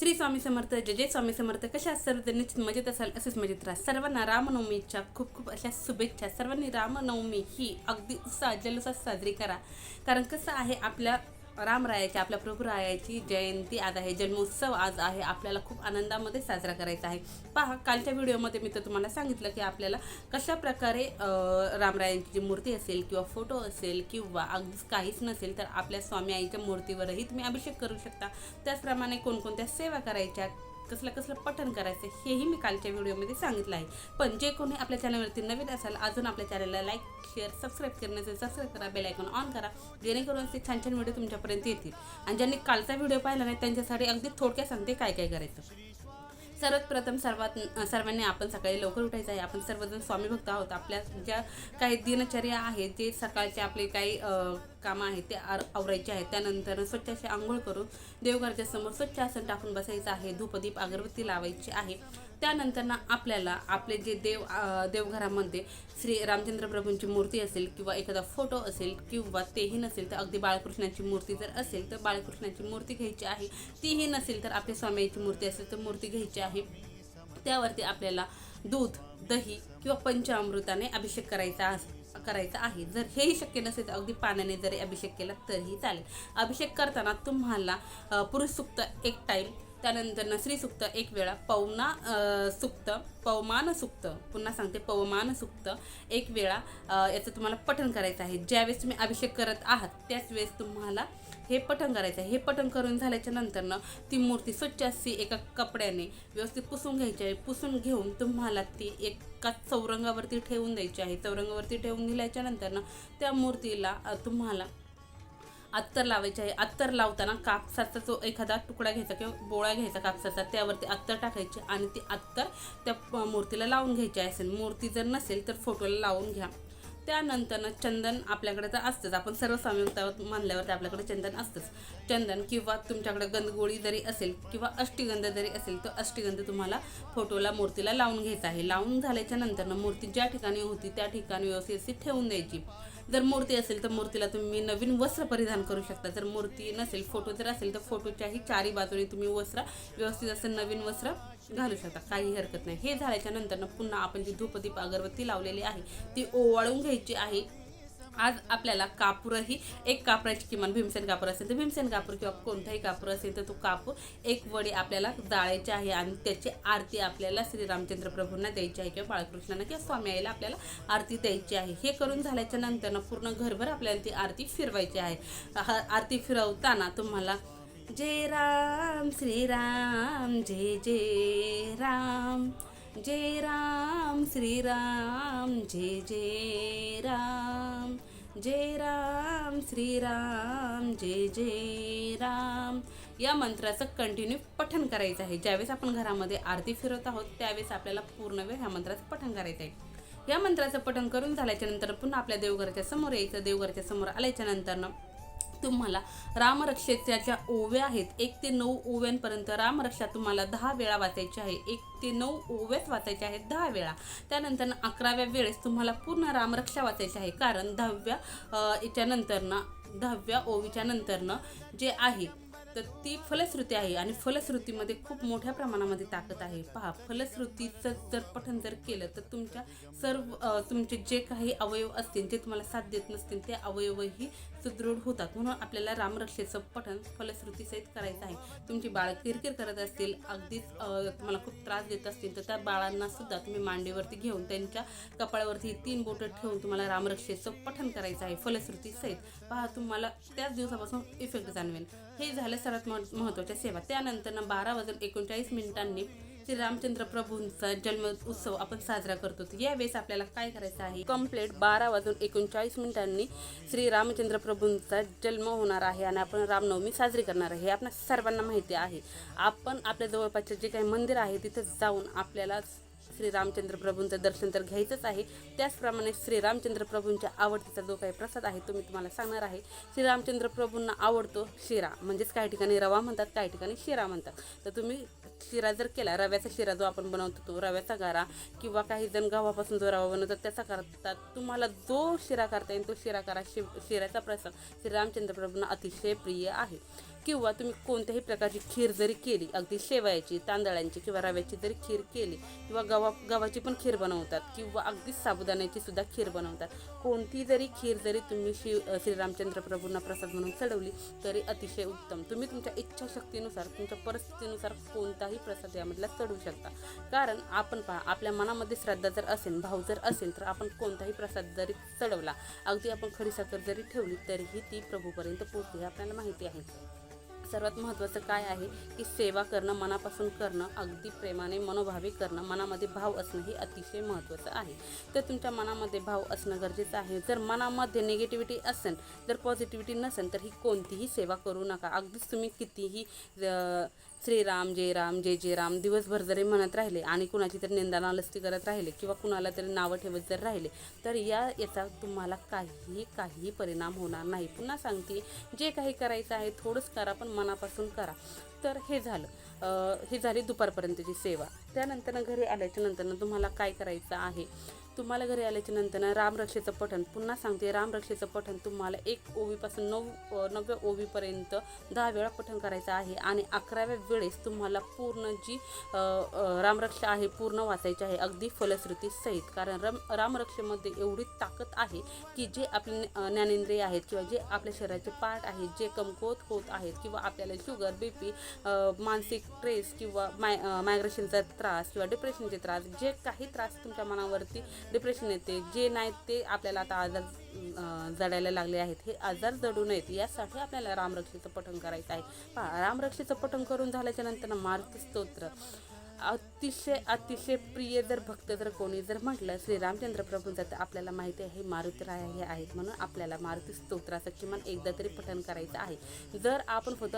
श्री स्वामी समर्थ जय जय स्वामी समर्थ. कशा आहात सर्व? मजेत असाल असेच मजेत राहा. सर्वांना रामनवमीच्या खूप खूप अशा शुभेच्छा. सर्वांनी रामनवमी ही अगदी उत्साह जल्लोषात साजरी करा. कारण कसं आहे आपल्या रामरायाची आपल्या प्रभुरायाची जयंती आज आहे. जन्मोत्सव आज आहे. आपल्याला खूप आनंदामध्ये साजरा करायचा आहे. पहा कालच्या व्हिडिओमध्ये मी तर तुम्हाला सांगितलं की आपल्याला कशा प्रकारे रामरायांची जी मूर्ती असेल किंवा फोटो असेल किंवा अगदीच काहीच नसेल तर आपल्या स्वामी आईच्या मूर्तीवरही तुम्ही अभिषेक करू शकता. त्याचप्रमाणे कोणकोणत्या सेवा करायच्या कसलं कसलं पठण करायचं हेही मी कालच्या व्हिडिओमध्ये सांगितलं आहे. पण जे कोणी आपल्या चॅनलवरती नवीन असाल अजून आपल्या चॅनलला लाईक शेअर सबस्क्राईब करण्याचे सबस्क्राईब करा बेल आयकॉन ऑन करा जेणेकरून असे छान छान व्हिडिओ तुमच्यापर्यंत येतील. आणि ज्यांनी कालचा व्हिडिओ पाहिला नाही त्यांच्यासाठी अगदी थोडक्यात सांगते काय काय करायचं. सर्वात प्रथम सर्वात सर्वांनी आपण सकाळी लवकर उठायचं आहे. आपण सर्वजण स्वामी भक्त आहोत. आपल्या ज्या काही दिनचर्या आहेत जे सकाळचे आपले काही कामं आहेत ते आर आवरायचे आहेत. त्यानंतर स्वच्छशी आंघोळ करून देवघरच्या समोर स्वच्छ आसन टाकून बसायचं आहे. धूपदीप अगरबत्ती लावायची आहे. त्यानंतर ना आपल्याला आपले जे देव देवघरामध्ये श्री रामचंद्र प्रभूंची मूर्ती असेल किंवा एखादा फोटो असेल किंवा तेही नसेल तर अगदी बाळकृष्णाची मूर्ती जर असेल तर बाळकृष्णाची मूर्ती घ्यायची आहे. तीही नसेल तर आपल्या स्वामीची मूर्ती असेल तर मूर्ती घ्यायची आहे. त्यावरती आपल्याला दूध दही किंवा पंचामृताने अभिषेक करायचा अस- करायचा आहे. जर हेही शक्य नसेल तर अगदी पाण्याने जरी अभिषेक केला तरीही चालेल. अभिषेक करताना तुम्हाला पुरुष सुक्त एक टाईम त्यानंतर न स्त्री सुक्त एक वेळा पवना सुक्त पवमान सुक्त पुन्हा सांगते पवमान सुक्त एक वेळा याचं तुम्हाला पठण करायचं आहे. ज्यावेळेस तुम्ही अभिषेक करत आहात त्याच वेळेस तुम्हाला हे पठण करायचं आहे. हे पठण करून झाल्याच्या नंतरनं ती मूर्ती स्वच्छ अशी एका कपड्याने व्यवस्थित पुसून घ्यायची आहे. पुसून घेऊन तुम्हाला ती एका चौरंगावरती ठेवून द्यायची आहे. चौरंगावरती ठेवून दिल्याच्या नंतरनं त्या मूर्तीला तुम्हाला अत्तर लावायचे आहे. अत्तर लावताना कापसाचा जो एखादा तुकडा घ्यायचा किंवा बोळा घ्यायचा कापसाचा त्यावरती अत्तर टाकायचे आणि ती अत्तर त्या मूर्तीला लावून घ्यायची असेल. मूर्ती जर नसेल तर फोटोला लावून घ्या. त्यानंतरनं चंदन आपल्याकडे तर असतंच. आपण सर्व मानल्यावर मानल्यावरती आपल्याकडे चंदन असतंच. चंदन किंवा तुमच्याकडे गंधगोळी जरी असेल किंवा अष्टीगंध जरी असेल तर अष्टीगंध तुम्हाला फोटोला मूर्तीला लावून घ्यायचा आहे. लावून झाल्याच्या नंतरनं मूर्ती ज्या ठिकाणी होती त्या ठिकाणी व्यवस्थित ठेवून द्यायची. जर मूर्ती असेल तर मूर्तीला तुम्ही नवीन वस्त्र परिधान करू शकता. जर मूर्ती नसेल फोटो जर असेल तर फोटोच्याही चारी बाजूने तुम्ही वस्त्र व्यवस्थित असं नवीन वस्त्र घालू शकता. काही हरकत नाही. हे झाल्याच्यानंतर पुन्हा आपण जी धूपदीप अगरबत्ती लावलेली आहे ती ओवाळून घ्यायची आहे. आज आपल्याला कापूरही एक कापराची किमान भीमसेन कापूर असेल तर भीमसेन कापूर किंवा कोणताही कापूर असेल तर तो कापूर एक वडी आपल्याला जाळायची आहे आणि त्याची आरती आपल्याला श्रीरामचंद्र प्रभूंना द्यायची आहे किंवा बाळकृष्णांना किंवा स्वामी आईला आपल्याला आरती द्यायची आहे. हे करून झाल्याच्यानंतर पूर्ण घरभर आपल्याला ती आरती फिरवायची आहे. आरती फिरवताना तुम्हाला जय राम श्रीराम जय जय राम जय राम श्रीराम जय जय राम. जय राम श्रीराम जय जय राम. या मंत्राचं कंटिन्यू पठन करायचं आहे. ज्यावेळेस आपण घरामध्ये आरती फिरत आहोत त्यावेळेस आपल्याला पूर्ण वेळ ह्या मंत्राचं पठन करायचं आहे. या मंत्राचं पठन करून झाल्याच्यानंतर पुन्हा आपल्या देवघराच्या समोर यायचं. देवघराच्या समोर आल्याच्या नंतरनं तुम्हाला रामरक्षेच्या ज्या ओव्या आहेत. एक ते नऊ ओव्यांपर्यंत रामरक्षा तुम्हाला दहा वेळा वाचायची आहे. एक ते नऊ ओव्याच वाचायचे आहेत दहा वेळा. त्यानंतर अकराव्या वेळेस तुम्हाला पूर्ण रामरक्षा वाचायची आहे. कारण दहाव्या याच्यानंतरनं दहाव्या ओवीच्या नंतरनं जे आहे तर ती फलश्रुती आहे आणि फलश्रुतीमध्ये खूप मोठ्या प्रमाणामध्ये ताकद आहे. पहा फलश्रुतीचं जर पठन जर केलं तर तुमच्या सर्व तुमचे जे काही अवयव असतील जे तुम्हाला साथ देत नसतील ते अवयवही सुदृढ होतात. म्हणून आपल्याला रामरक्षेचं पठन फलश्रुतीसहित करायचं आहे. तुमची बाळ किरकिर करत असतील अगदीच तुम्हाला खूप त्रास देत असतील तर त्या बाळांना सुद्धा तुम्ही मांडीवरती घेऊन त्यांच्या कपाळावरती तीन बोटं ठेवून तुम्हाला रामरक्षेचं पठन करायचं आहे फलश्रुतीसहित पहा तुम्हाला त्याच दिवसापासून इफेक्ट जाणवेल. हे झालं सर्वात मह- महत्त्वाच्या सेवा. त्यानंतर बारा वाजून एकोणचाळीस मिनिटांनी श्री रामचंद्र प्रभूंचा जन्म उत्सव आपण साजरा करतो. यावेळेस आपल्याला काय करायचं आहे? कंप्लीट बारा वाजून एकोणचाळीस मिनिटांनी श्री रामचंद्र प्रभूंचा जन्म होणार आहे आणि आपण रामनवमी साजरी करणार आहे हे आपल्या सर्वांना माहिती आहे. आपण आपल्या जवळपासचे जे काही मंदिर आहे तिथे जाऊन आपल्याला श्री रामचंद्र प्रभूंचं दर्शन तर घ्यायचंच आहे. त्याचप्रमाणे श्री रामचंद्र प्रभूंच्या आवडतीचा जो काही प्रसाद आहे तो मी तुम्हाला सांगणार आहे. श्री रामचंद्र प्रभूंना आवडतो शिरा म्हणजेच काही ठिकाणी रवा म्हणतात काही ठिकाणी शिरा म्हणतात. तर तुम्ही शिरा जर केला रव्याचा शिरा जो आपण बनवतो तो रव्याचा गारा किंवा काही जण गव्हापासून जो रवा बनवतात त्याचा करतात. तुम्हाला जो शिरा करता येईल तो शिरा करा. शि शिऱ्याचा प्रसाद श्री रामचंद्र प्रभूंना अतिशय प्रिय आहे. किंवा तुम्ही कोणत्याही प्रकारची खीर जरी केली अगदी शेवयाची तांदळांची किंवा रव्याची जरी खीर केली किंवा गव्हा गव्हाची पण खीर बनवतात किंवा अगदी साबुदाण्याची सुद्धा खीर बनवतात. कोणती जरी खीर जरी तुम्ही शिव श्रीरामचंद्र प्रभूंना प्रसाद म्हणून चढवली तरी अतिशय उत्तम. तुम्ही तुमच्या इच्छाशक्तीनुसार तुमच्या परिस्थितीनुसार कोणताही प्रसाद यामधला चढवू शकता. कारण आपण पहा आपल्या मनामध्ये श्रद्धा जर असेल भाव जर असेल तर आपण कोणताही प्रसाद जरी चढवला अगदी आपण खडीसाखर जरी ठेवली तरीही ती प्रभूपर्यंत पोहोचते हे आपल्याला माहिती आहे. सर्वात महत्त्वाचं काय आहे की सेवा करणं मनापासून करणं अगदी प्रेमाने मनोभावी करणं मनामध्ये भाव असणं हे अतिशय महत्त्वाचं आहे. तर तुमच्या मनामध्ये भाव असणं गरजेचं आहे. जर मनामध्ये निगेटिव्हिटी असेल जर पॉझिटिव्हिटी नसेल तर ही कोणतीही सेवा करू नका. अगदीच तुम्ही कितीही श्रीराम जय राम जय जय राम दिवसभर जरी म्हणत राहिले आणि कुणाची तरी निंदानालस्ती करत राहिले किंवा कुणाला तरी नावं ठेवत जर राहिले तर या याचा तुम्हाला काहीही काहीही परिणाम होणार नाही. पुन्हा सांगते जे काही करायचं आहे थोडंच करा पण मनापासून करा. तर हे झालं. हे झाली दुपारपर्यंतची सेवा. त्यानंतर घरी आल्याच्यानंतर तुम्हाला काय करायचं आहे? तुम्हाला घरी आल्याच्यानंतर रामरक्षेचं पठण. पुन्हा सांगते रामरक्षेचं पठण तुम्हाला एक ओवीपासून नऊ अ, नवव्या ओवीपर्यंत दहा वेळा पठण करायचं आहे आणि अकराव्या वेळेस तुम्हाला पूर्ण जी रामरक्षा आहे पूर्ण वाचायची आहे अगदी फलश्रुती सहित. कारण रम रामरक्षेमध्ये एवढी ताकद आहे की जे आपले ज्ञानेंद्रिय आहेत किंवा जे आपल्या शरीराचे पार्ट आहेत जे कमकुवत होत आहेत किंवा आपल्याला शुगर बी पी मानसिक स्ट्रेस किंवा माय मायग्रेशनचा त्रास किंवा डिप्रेशनचे त्रास जे काही त्रास तुमच्या मनावरती डिप्रेशन येते. जे नाही ते आपल्याला आता आजार जडायला लागले आहेत. हे आजार जडू नयेत. यासाठी आपल्याला रामरक्षेचं पठण करायचं आहे. पहा रामरक्षेचं पठण करून झाल्याच्यानंतर मारुती स्तोत्र अतिशय अतिशय प्रिय जर भक्त जर कोणी जर म्हटलं श्रीरामचंद्र प्रभूंचं तर आपल्याला माहिती आहे मारुतीराय हे आहेत. म्हणून आपल्याला मारुती स्तोत्राचं किमान एकदा तरी पठण करायचं आहे. जर आपण फक्त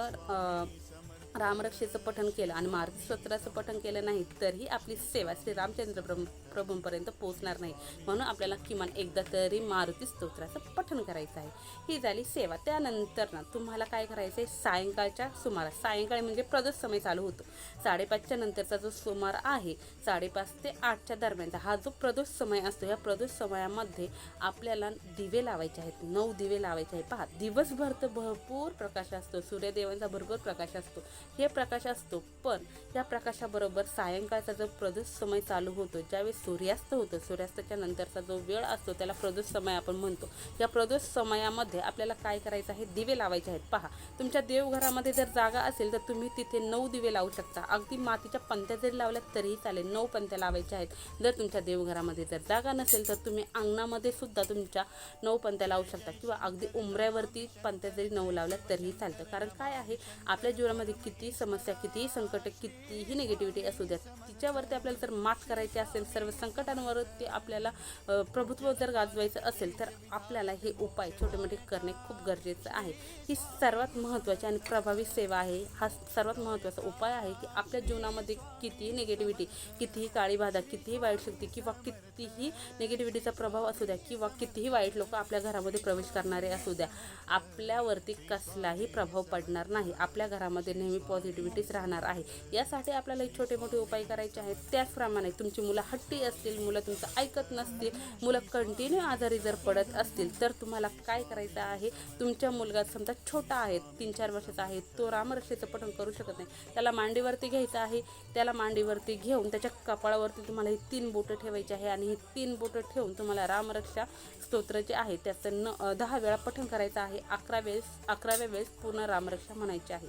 रामरक्षेचं पठण केलं आणि मारुती स्तोत्राचं पठण केलं नाही तरीही आपली सेवा श्री रामचंद्र प्रभू प्रभूंपर्यंत पोहोचणार नाही. म्हणून आपल्याला किमान एकदा तरी मारुती स्तोत्राचं पठण करायचं आहे. ही झाली सेवा. त्यानंतर ना तुम्हाला काय करायचं आहे सायंकाळच्या सुमारास सायंकाळी म्हणजे प्रदोष समय चालू होतो. साडेपाचच्या नंतरचा जो सुमार आहे साडेपाच ते आठच्या दरम्यानचा हा जो प्रदोष समय असतो या प्रदोष समयामध्ये आपल्याला दिवे लावायचे आहेत. नऊ दिवे लावायचे आहेत. पहा दिवसभर तर भरपूर प्रकाश असतो. सूर्यदेवांचा भरपूर प्रकाश असतो. हे प्रकाश असतो पण या प्रकाशाबरोबर सायंकाळचा जो प्रदोष समय चालू होतो ज्यावेळेस सूर्यास्त होतो. सूर्यास्ताच्या नंतरचा जो वेळ असतो त्याला प्रदोष समय आपण म्हणतो. या प्रदोष समयामध्ये आपल्याला काय करायचं आहे? दिवे लावायचे आहेत. पहा तुमच्या देवघरामध्ये जर जागा असेल तर तुम्ही तिथे नऊ दिवे लावू शकता. अगदी मातीच्या पंत्या जरी लावल्या तरीही चालेल. नऊ पंत्या लावायच्या आहेत. जर तुमच्या देवघरामध्ये जर जागा नसेल तर तुम्ही अंगणामध्ये सुद्धा तुमच्या नऊ पंत्या लावू शकता. किंवा अगदी उमऱ्यावरती पंत्या जरी नऊ लावल्या तरीही चालतं. कारण काय आहे? आपल्या जीवनामध्ये किती समस्या कितीही संकट कितीही निगेटिव्हिटी असू द्या तिच्यावरती आपल्याला जर मात करायची असेल सर्व संकटांवरती आपल्याला प्रभुत्व जर गाजवायचं असेल तर आपल्याला हे उपाय छोटे मोठे करणे खूप गरजेचं आहे. ही सर्वात महत्त्वाची आणि प्रभावी सेवा आहे. हा सर्वात महत्त्वाचा उपाय आहे की आपल्या जीवनामध्ये कितीही निगेटिव्हिटी कितीही काळी बाधा कितीही वाईट शक्ती किंवा कितीही निगेटिव्हिटीचा प्रभाव असू द्या किंवा कितीही वाईट लोक आपल्या घरामध्ये प्रवेश करणारे असू द्या आपल्यावरती कसलाही प्रभाव पडणार नाही. आपल्या घरामध्ये नेहमी पॉझिटिव्हिटीच राहणार आहे. यासाठी आपल्याला छोटे मोठे उपाय करायचे आहेत. त्याचप्रमाणे तुमची मुलं हट्टी असतील मुलं तुमचं ऐकत नसतील मुलं कंटिन्यू आजारी जर पडत असतील तर तुम्हाला काय करायचं आहे? तुमच्या मुलगा समजा छोटा आहे तीन चार वर्षाचा आहे तो रामरक्षेचं पठण करू शकत नाही. त्याला मांडीवरती घ्यायचं आहे त्याला मांडीवरती घेऊन त्याच्या कपाळावरती तुम्हाला ही तीन बोटं ठेवायची आहे आणि ही तीन बोटं ठेवून तुम्हाला रामरक्षा स्तोत्र जे आहे. त्याचं न दहा वेळा पठण करायचं आहे अकरा वेळेस अकराव्या वेळेस पूर्ण रामरक्षा म्हणायची आहे.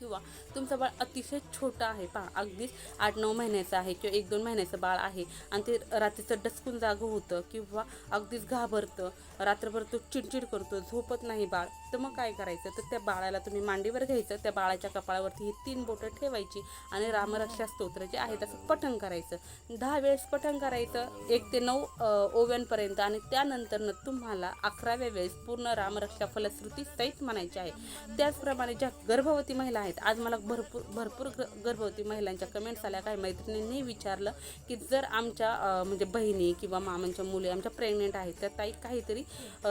किंवा तुमचं बाळ अतिशय छोटं आहे पहा अगदीच आठ नऊ महिन्याचं आहे किंवा एक दोन महिन्याचं बाळ आहे आणि ते रात्रीचं डचकून जागं होतं किंवा अगदीच घाबरतं रात्रभर तो चिडचिड करतो झोपत नाही बाळ. तर मग काय करायचं? तर त्या बाळाला तुम्ही मांडीवर घ्यायचं. त्या बाळाच्या कपाळावरती ही तीन बोटं ठेवायची आणि रामरक्षा स्तोत्र जे आहे त्याचं पठण करायचं. दहा वेळेस पठण करायचं. एक ते नऊ ओव्यांपर्यंत आणि त्यानंतरनं तुम्हाला अकराव्या वेळेस पूर्ण रामरक्षा फलश्रुती सहित म्हणायची आहे. त्याचप्रमाणे ज्या गर्भवती महिला आहेत आज मला भरपूर भरपूर ग गर्भवती महिलांच्या कमेंट्स आल्या. काही मैत्रिणींनी विचारलं की जर आमच्या म्हणजे बहिणी किंवा मामांच्या मुली आमच्या प्रेग्नेंट आहेत तर ताई काहीतरी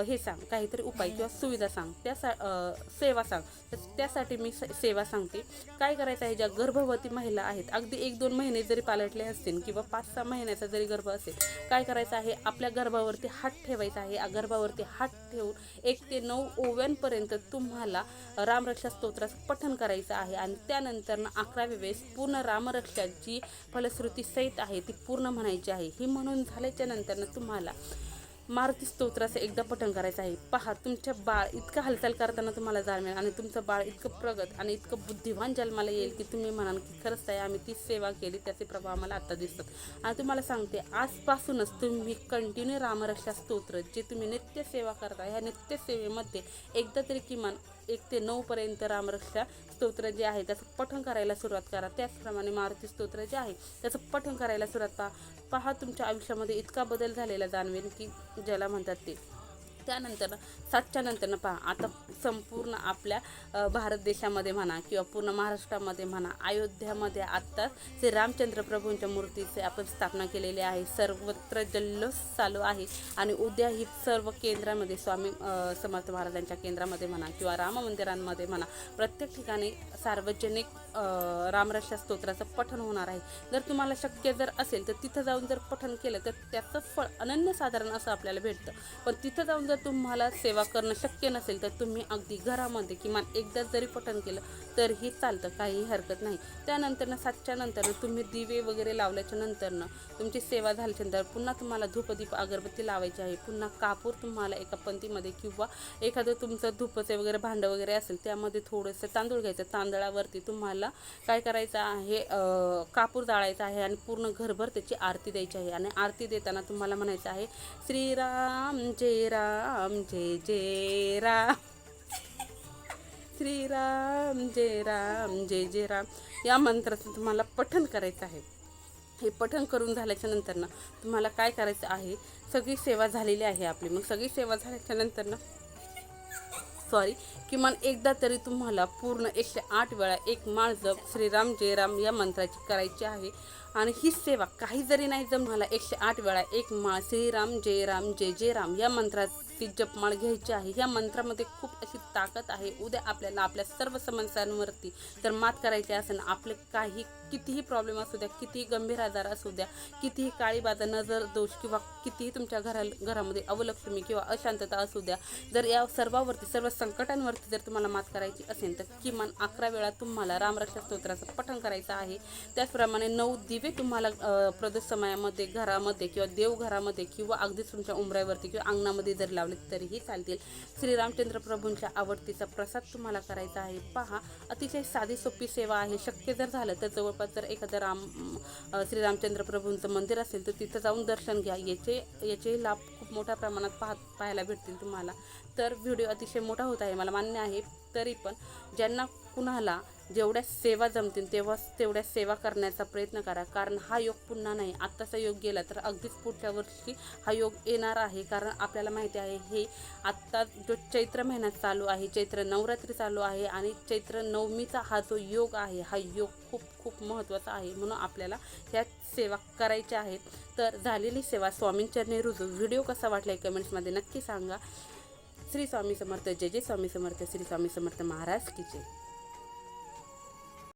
हे सांग काहीतरी उपाय किंवा सुविधा सांग. त्यासा सा सेवा सांग. तर त्यासाठी मी सेवा सांगते. काय करायचं आहे ज्या गर्भवती महिला आहेत अगदी एक दोन महिने जरी पालटले असतील किंवा पाच सहा महिन्याचा जरी गर्भ असेल काय करायचं आहे आपल्या गर्भावरती हात ठेवायचा आहे. गर्भावरती हात ठेवून एक ते नऊ ओव्यांपर्यंत तुम्हाला रामरक्षा स्तोत्राचं पठन करायचं आहे. आणि त्यानंतर अकराव्या वेळेस पूर्ण रामरक्षा जी फलश्रुती सहित आहे ती पूर्ण म्हणायची आहे. ही म्हणून झाल्याच्यानंतर तुम्हाला मारुती स्तोत्राचं एकदा पठण करायचं आहे. पहा तुमच्या बाळ इतकं हालचाल करताना तुम्हाला जाणवेल आणि तुमचं बाळ इतकं प्रगत आणि इतकं बुद्धिवान जन्माला येईल की तुम्ही म्हणाल की खरंच आहे आम्ही ती सेवा केली त्याचे प्रभाव आम्हाला आता दिसतात. आणि तुम्हाला सांगते आजपासूनच तुम्ही कंटिन्यू रामरक्षा स्तोत्र जे तुम्ही नित्य सेवा करता ह्या नित्य सेवेमध्ये एकदा तरी किमान एक ते नऊपर्यंत रामरक्षा स्तोत्र जे आहे त्याचं पठण करायला सुरुवात करा. त्याचप्रमाणे मारुती स्तोत्र जे आहे त्याचं पठण करायला सुरुवात पहा पहा तुमच्या आयुष्यामध्ये इतका बदल झालेला जाणवेल की ज्याला म्हणतात ते त्यानंतर सातच्या नंतर पहा आता संपूर्ण आपल्या भारत देशामध्ये म्हणा किंवा पूर्ण महाराष्ट्रामध्ये म्हणा अयोध्यामध्ये आत्ता श्री रामचंद्र प्रभूंच्या मूर्तीचे आपण स्थापना केलेली आहे. सर्वत्र जल्लोष चालू आहे आणि उद्या ही सर्व केंद्रामध्ये स्वामी समर्थ महाराजांच्या केंद्रामध्ये म्हणा किंवा राम मंदिरांमध्ये म्हणा प्रत्येक ठिकाणी सार्वजनिक रामरक्षा स्तोत्राचं पठण होणार आहे. जर तुम्हाला शक्य जर असेल तर तिथं जाऊन जर पठण केलं तर त्याचं फळ अनन्यसाधारण असं आपल्याला भेटतं. पण तिथं जाऊन जर तुम्हाला सेवा करणं शक्य नसेल तर तुम्ही अगदी घरामध्ये किमान एकदा जरी पठण केलं तरीही चालतं काहीही हरकत नाही. त्यानंतरनं सातच्या नंतरनं तुम्ही दिवे वगैरे लावल्याच्या नंतरनं तुमची सेवा झाल्याच्यानंतर पुन्हा तुम्हाला धूपदीप अगरबत्ती लावायची आहे. पुन्हा कापूर तुम्हाला एका पंतीमध्ये किंवा एखादं तुमचं धुपचे वगैरे भांडं वगैरे असेल त्यामध्ये थोडंसं तांदूळ घ्यायचं. तांदळावरती तुम्हाला काय करायचं आहे कापूर जाळायचा आहे आणि पूर्ण घरभर त्याची आरती द्यायची आहे. आणि आरती देताना तुम्हाला म्हणायचं आहे श्रीराम जय राम. जय जय राम श्रीराम जय राम जय जय राम या मंत्राचं तुम्हाला पठण करायचं आहे. हे पठण करून झाल्याच्या नंतरनं तुम्हाला काय करायचं आहे? सगळी सेवा झालेली आहे आपली. मग सगळी सेवा झाल्याच्या नंतरनं सॉरी किमान एकदा तरी तुम्हाला पूर्ण एकशे आठ वेळा एक माळ जप श्रीराम जयराम या मंत्राची करायची आहे. आणि ही सेवा काही जरी नाही जमहाला एकशे आठ वेळा एक माळ श्रीराम जयराम जय जय राम या मंत्रात ती जपमाळ घ्यायची आहे. या मंत्रामध्ये खूप अशी ताकद आहे. उद्या आपल्याला आपल्या सर्व समस्यांवरती तर मात करायची असेल आपले काही कितीही प्रॉब्लेम असू द्या कितीही गंभीर आजार असू द्या कितीही काळीबाजा नजर दोष किंवा कितीही तुमच्या घरा घरामध्ये अवलक्ष्मी किंवा अशांतता असू द्या जर या सर्वावरती सर्व संकटांवरती जर तुम्हाला मात करायची असेल तर किमान अकरा वेळा तुम्हाला रामरक्षा स्तोत्राचं पठण करायचं आहे. त्याचप्रमाणे नऊ दिवे तुम्हाला अ, प्रदोष समयामध्ये घरामध्ये किंवा देवघरामध्ये किंवा अगदीच तुमच्या उंबऱ्यावरती किंवा अंगणामध्ये जर लावले तरीही चालतील. श्रीरामचंद्र प्रभूंच्या आवडतीचा प्रसाद तुम्हाला करायचा आहे. पहा अतिशय साधी सोपी सेवा आहे. शक्य जर झालं तर जवळपास जर एखादं राम श्रीरामचंद्र प्रभूंचं मंदिर असेल तर तिथं जाऊन दर्शन घ्या. याचे याचे लाभ खूप मोठ्या प्रमाणात पाहत पाहायला भेटतील तुम्हाला. तर व्हिडिओ अतिशय मोठा होत आहे मला मान्य आहे. तरी पण ज्यांना कुणाला जेवढ्या सेवा जमतील तेव्हा तेवढ्या सेवा करण्याचा प्रयत्न करा. कारण हा योग पुन्हा नाही आत्ताचा योग गेला तर अगदीच पुढच्या वर्षी हा योग येणार आहे. कारण आपल्याला माहिती आहे हे आत्ता जो चैत्र महिन्यात चालू आहे चैत्र नवरात्री चालू आहे आणि चैत्र नवमीचा हा जो योग आहे हा योग खूप खूप महत्त्वाचा आहे म्हणून आपल्याला ह्या सेवा करायच्या आहेत. तर झालेली सेवा स्वामींचरणी रुजू. व्हिडिओ कसा वाटला आहे कमेंट्समध्ये नक्की सांगा. श्री स्वामी समर्थ. जय जय स्वामी समर्थ. श्री स्वामी समर्थ महाराज की जय.